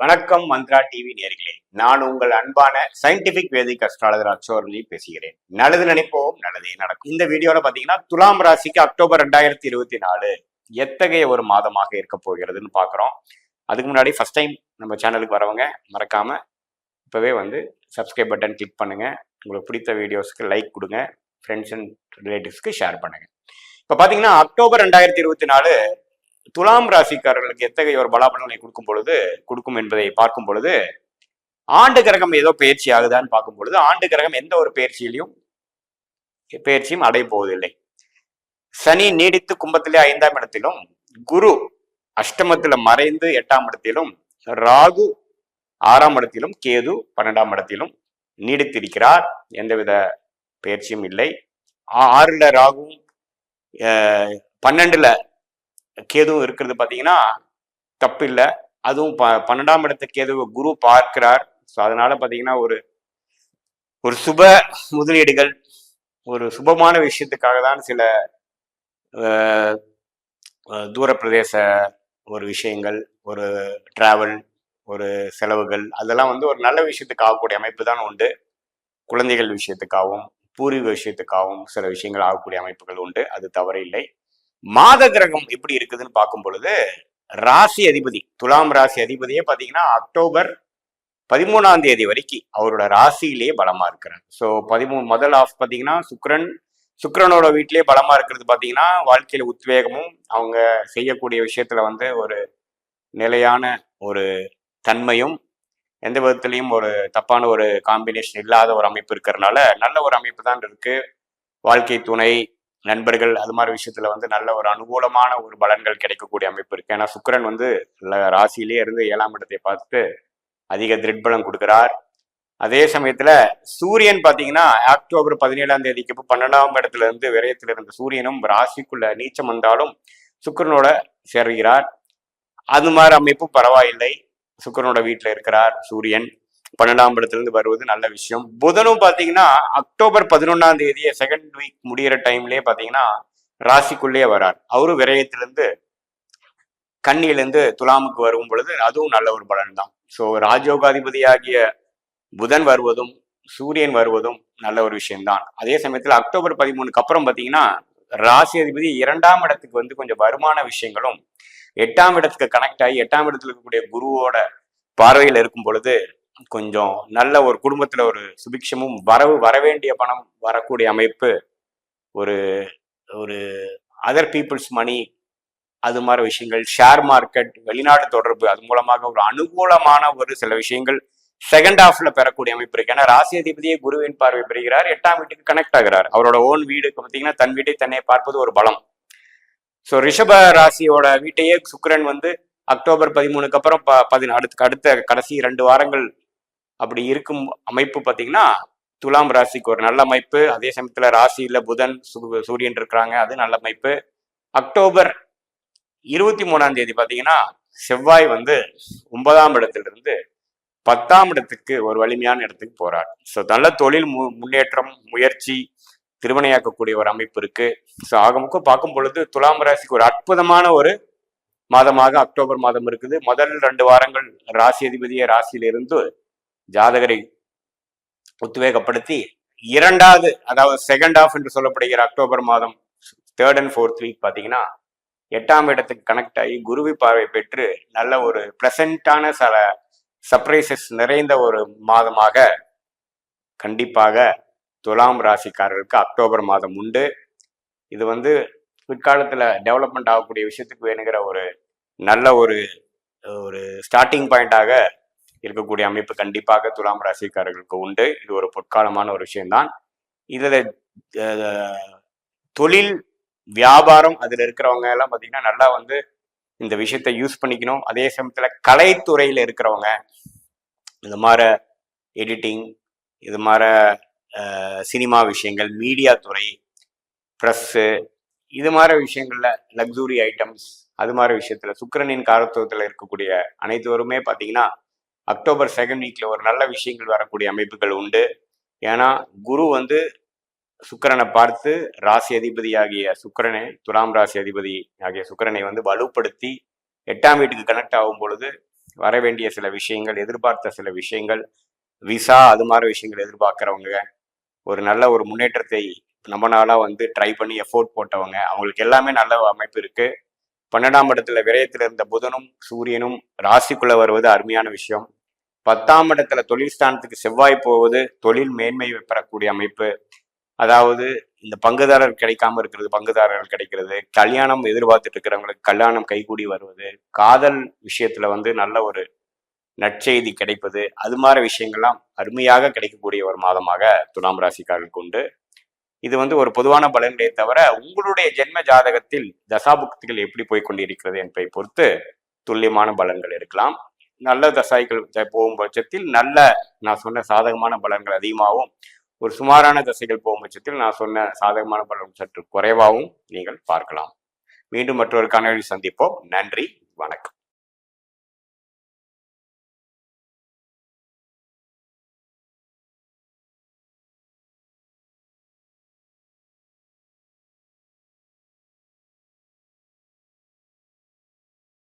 வணக்கம் மந்த்ரா டிவி நேர்களே. நான் உங்கள் அன்பான சயின்டிபிக் வேதிக் அஸ்ட்ராலஜர் அச்சோர்லி பேசுகிறேன். நல்லது நினைப்போம் நல்லதே நடக்கும். இந்த வீடியோல பாத்தீங்கன்னா துலாம் ராசிக்கு அக்டோபர் ரெண்டாயிரத்தி இருபத்தி நாலு எத்தகைய ஒரு மாதமாக இருக்க போகிறதுன்னு பாக்குறோம். அதுக்கு முன்னாடி ஃபர்ஸ்ட் டைம் நம்ம சேனலுக்கு வரவங்க மறக்காம இப்பவே வந்து சப்ஸ்கிரைப் பட்டன் கிளிக் பண்ணுங்க. உங்களுக்கு பிடித்த வீடியோஸ்க்கு லைக் கொடுங்க. ஃப்ரெண்ட்ஸ் அண்ட் ரிலேட்டிவ்ஸ்க்கு ஷேர் பண்ணுங்க. இப்போ பார்த்தீங்கன்னா அக்டோபர் ரெண்டாயிரத்தி இருபத்தி நாலு துலாம் ராசிக்காரர்களுக்கு எத்தகைய ஒரு பலாபலனை கொடுக்கும் பொழுது கொடுக்கும் என்பதை பார்க்கும் பொழுது ஆண்டு கிரகம் ஏதோ பயிற்சி ஆகுதான்னு பார்க்கும் பொழுது ஆண்டு கிரகம் எந்த ஒரு பயிற்சியிலையும் பயிற்சியும் அடைய போவதில்லை. சனி நீடித்து கும்பத்திலே ஐந்தாம் இடத்திலும் குரு அஷ்டமத்துல மறைந்து எட்டாம் இடத்திலும் ராகு ஆறாம் இடத்திலும் கேது பன்னெண்டாம் இடத்திலும் நீடித்திருக்கிறார். எந்தவித பயிற்சியும் இல்லை. ஆறுல ராகுவும் பன்னெண்டுல கேதுவும் இருக்கிறது பார்த்தீங்கன்னா தப்பு இல்லை அதுவும் ப பன்னெண்டாம் இடத்த கேதுவை குரு பார்க்கிறார். ஸோ அதனால பார்த்தீங்கன்னா ஒரு ஒரு சுப முதலீடுகள் ஒரு சுபமான விஷயத்துக்காக தான் சில தூர பிரதேச ஒரு விஷயங்கள் ஒரு டிராவல் ஒரு செலவுகள் அதெல்லாம் வந்து ஒரு நல்ல விஷயத்துக்கு ஆகக்கூடிய அமைப்பு தான் உண்டு. குழந்தைகள் விஷயத்துக்காகவும் பூர்வீக விஷயத்துக்காகவும் சில விஷயங்கள் ஆகக்கூடிய அமைப்புகள் உண்டு. அது தவறு இல்லை மாத கிரகம் எப்படி இருக்குதுன்னு பார்க்கும் பொழுது ராசி அதிபதி துலாம் ராசி அதிபதியே பார்த்தீங்கன்னா அக்டோபர் பதிமூணாம் தேதி வரைக்கும் அவரோட ராசியிலேயே பலமா இருக்கிறார். ஸோ பதிமூணு முதல் ஆஃப் பார்த்தீங்கன்னா சுக்ரன் சுக்கரனோட வீட்டிலேயே பலமா இருக்கிறது பார்த்தீங்கன்னா வாழ்க்கையில உத்வேகமும் அவங்க செய்யக்கூடிய விஷயத்துல வந்து ஒரு நிலையான ஒரு தன்மையும் எந்த விதத்துலையும் ஒரு தப்பான ஒரு காம்பினேஷன் இல்லாத ஒரு அமைப்பு இருக்கிறதுனால நல்ல ஒரு அமைப்பு தான் இருக்கு. வாழ்க்கை துணை நண்பர்கள் அது மாதிரி விஷயத்துல வந்து நல்ல ஒரு அனுகூலமான ஒரு பலன்கள் கிடைக்கக்கூடிய அமைப்பு இருக்கு. ஏன்னா சுக்கரன் வந்து ல- ராசியிலே இருந்து ஏழாம் இடத்தை பார்த்துட்டு அதிக திருட்பலம் கொடுக்கிறார். அதே சமயத்துல சூரியன் பாத்தீங்கன்னா அக்டோபர் பதினேழாம் தேதிக்கு இப்போ பன்னெண்டாம் இடத்துல இருந்து விரயத்துல இருந்த சூரியனும் ராசிக்குள்ள நீச்சம் வந்தாலும் சுக்கரனோட சேர்கிறார். அது மாதிரி அமைப்பு பரவாயில்லை. சுக்கிரனோட வீட்டில் இருக்கிறார் சூரியன். பன்னெண்டாம் இடத்துல இருந்து வருவது நல்ல விஷயம். புதனும் பாத்தீங்கன்னா அக்டோபர் பதினொன்னாம் தேதியே செகண்ட் வீக் முடியிற டைம்லயே பாத்தீங்கன்னா ராசிக்குள்ளேயே வரார். அவரும் விரயத்திலிருந்து கண்ணியிலிருந்து துலாமுக்கு வரும் பொழுது அதுவும் நல்ல ஒரு பலன் தான் ஸோ ராஜோகாதிபதியாகிய புதன் வருவதும் சூரியன் வருவதும் நல்ல ஒரு விஷயம்தான். அதே சமயத்தில் அக்டோபர் பதிமூணுக்கு அப்புறம் பாத்தீங்கன்னா ராசி அதிபதி இரண்டாம் இடத்துக்கு வந்து கொஞ்சம் வருமான விஷயங்களும் எட்டாம் இடத்துக்கு கனெக்ட் ஆகி எட்டாம் இடத்துல இருக்கக்கூடிய குருவோட பார்வையில் இருக்கும் பொழுது கொஞ்சம் நல்ல ஒரு குடும்பத்துல ஒரு சுபிக்ஷமும் வரவு வரவேண்டிய பணம் வரக்கூடிய அமைப்பு ஒரு ஒரு அதர் பீப்புள்ஸ் மணி அது மாதிரி விஷயங்கள் ஷேர் மார்க்கெட் வெளிநாட்டு தொடர்பு அது மூலமாக ஒரு அனுகூலமான ஒரு சில விஷயங்கள் செகண்ட் ஹாஃப்ல பெறக்கூடிய அமைப்பு இருக்கு. ஏன்னா ராசி அதிபதியே குருவின் பார்வை பெறுகிறார். எட்டாம் வீட்டுக்கு கனெக்ட் ஆகிறார். அவரோட ஓன் வீடுக்கு பார்த்தீங்கன்னா தன் வீட்டை தன்னை பார்ப்பது ஒரு பலம். ஸோ ரிஷப ராசியோட வீட்டையே சுக்கரன் வந்து அக்டோபர் பதிமூணுக்கு அப்புறம் ப பதின அடுத்து அடுத்த கடைசி ரெண்டு வாரங்கள் அப்படி இருக்கும் அமைப்பு பார்த்தீங்கன்னா துலாம் ராசிக்கு ஒரு நல்ல அமைப்பு. அதே சமயத்தில் ராசியில் புதன் சு- சூரியன் இருக்கிறாங்க. அது நல்ல அமைப்பு. அக்டோபர் இருபத்தி மூணாம் தேதி பார்த்தீங்கன்னா செவ்வாய் வந்து ஒன்பதாம் இடத்திலிருந்து பத்தாம் இடத்துக்கு ஒரு வலிமையான இடத்துக்கு போறார். ஸோ நல்ல தொழில் மு முன்னேற்றம் முயற்சி திருமணையாக்கக்கூடிய ஒரு அமைப்பு இருக்கு. ஸோ ஆகமுக்கும் பார்க்கும் பொழுது துலாம் ராசிக்கு ஒரு அற்புதமான ஒரு மாதமாக அக்டோபர் மாதம் இருக்குது. முதல் ரெண்டு வாரங்கள் ராசி அதிபதியை ராசியிலிருந்து ஜாதகரை உத்வேகப்படுத்தி இரண்டாவது அதாவது செகண்ட் ஆஃப் என்று சொல்லப்படுகிற அக்டோபர் மாதம் தேர்ட் அண்ட் ஃபோர்த் வீக் பார்த்தீங்கன்னா எட்டாம் இடத்துக்கு கனெக்ட் ஆகி குருவி பார்வை பெற்று நல்ல ஒரு ப்ளசண்டான சில சர்ப்ரைசஸ் நிறைந்த ஒரு மாதமாக கண்டிப்பாக துலாம் ராசிக்காரர்களுக்கு அக்டோபர் மாதம் உண்டு. இது வந்து பிற்காலத்தில் டெவலப்மெண்ட் ஆகக்கூடிய விஷயத்துக்கு வேணுங்கிற ஒரு நல்ல ஒரு ஒரு ஸ்டார்டிங் பாயிண்டாக இருக்கக்கூடிய அமைப்பு கண்டிப்பாக துலாம் ராசிக்காரர்களுக்கு உண்டு. இது ஒரு பொற்காலமான ஒரு விஷயம்தான். இதில் தொழில் வியாபாரம் அதில் இருக்கிறவங்க எல்லாம் பார்த்தீங்கன்னா நல்லா வந்து இந்த விஷயத்தை யூஸ் பண்ணிக்கணும். அதே சமயத்தில் கலைத்துறையில் இருக்கிறவங்க இந்த மாதிரி எடிட்டிங் இது மாதிரி சினிமா விஷயங்கள் மீடியா துறை ப்ரெஸ்ஸு இது மாதிரி விஷயங்கள்ல லக்ஸுரி ஐட்டம்ஸ் அது மாதிரி விஷயத்துல சுக்கரனின் காரத்துவத்தில் இருக்கக்கூடிய அனைத்துவருமே பார்த்தீங்கன்னா அக்டோபர் செகண்ட் வீக்ல ஒரு நல்ல விஷயங்கள் வரக்கூடிய அமைப்புகள் உண்டு. ஏன்னா குரு வந்து சுக்கரனை பார்த்து ராசி அதிபதி ஆகிய சுக்கிரனை துலாம் ராசி அதிபதி ஆகிய சுக்கரனை வந்து வலுப்படுத்தி எட்டாம் வீட்டுக்கு கனெக்ட் ஆகும் பொழுது வர வேண்டிய சில விஷயங்கள் எதிர்பார்த்த சில விஷயங்கள் விசா அது மாதிரி விஷயங்கள் எதிர்பார்க்குறவங்க ஒரு நல்ல ஒரு முன்னேற்றத்தை நம்ம நாளாக வந்து ட்ரை பண்ணி எஃபோர்ட் போட்டவங்க அவங்களுக்கு எல்லாமே நல்ல அமைப்பு இருக்குது பன்னெண்டாம் இடத்துல விரயத்தில் இருந்த புதனும் சூரியனும் ராசிக்குள்ளே வருவது அருமையான விஷயம். பத்தாம் இடத்துல தொழில் ஸ்தானத்துக்கு செவ்வாய் போவது தொழில் மேன்மை பெறக்கூடிய அமைப்பு. அதாவது இந்த பங்குதாரர் கிடைக்காம இருக்கிறது பங்குதாரர்கள் கிடைக்கிறது. கல்யாணம் எதிர்பார்த்துட்டு இருக்கிறவங்களுக்கு கல்யாணம் கைகூடி வருவது. காதல் விஷயத்துல வந்து நல்ல ஒரு நற்செய்தி கிடைப்பது. அது மாதிரி விஷயங்கள்லாம் அருமையாக கிடைக்கக்கூடிய ஒரு மாதமாக துலாம் ராசிக்காரர்களுக்கு உண்டு. இது வந்து ஒரு பொதுவான பலன்களே தவிர உங்களுடைய ஜென்ம ஜாதகத்தில் தசாபுக்திகள் எப்படி போய் கொண்டிருக்கிறது என்பதை பொறுத்து துல்லியமான பலன்கள் எடுக்கலாம். நல்ல தசாய்கள் போகும் பட்சத்தில் நல்ல நான் சொன்ன சாதகமான பலன்கள் அதிகமாகவும் ஒரு சுமாரான தசைகள் போகும் பட்சத்தில் நான் சொன்ன சாதகமான பலன் சற்று குறைவாகவும் நீங்கள் பார்க்கலாம். மீண்டும் மற்றொரு காணொலி சந்திப்போம். நன்றி. வணக்கம்.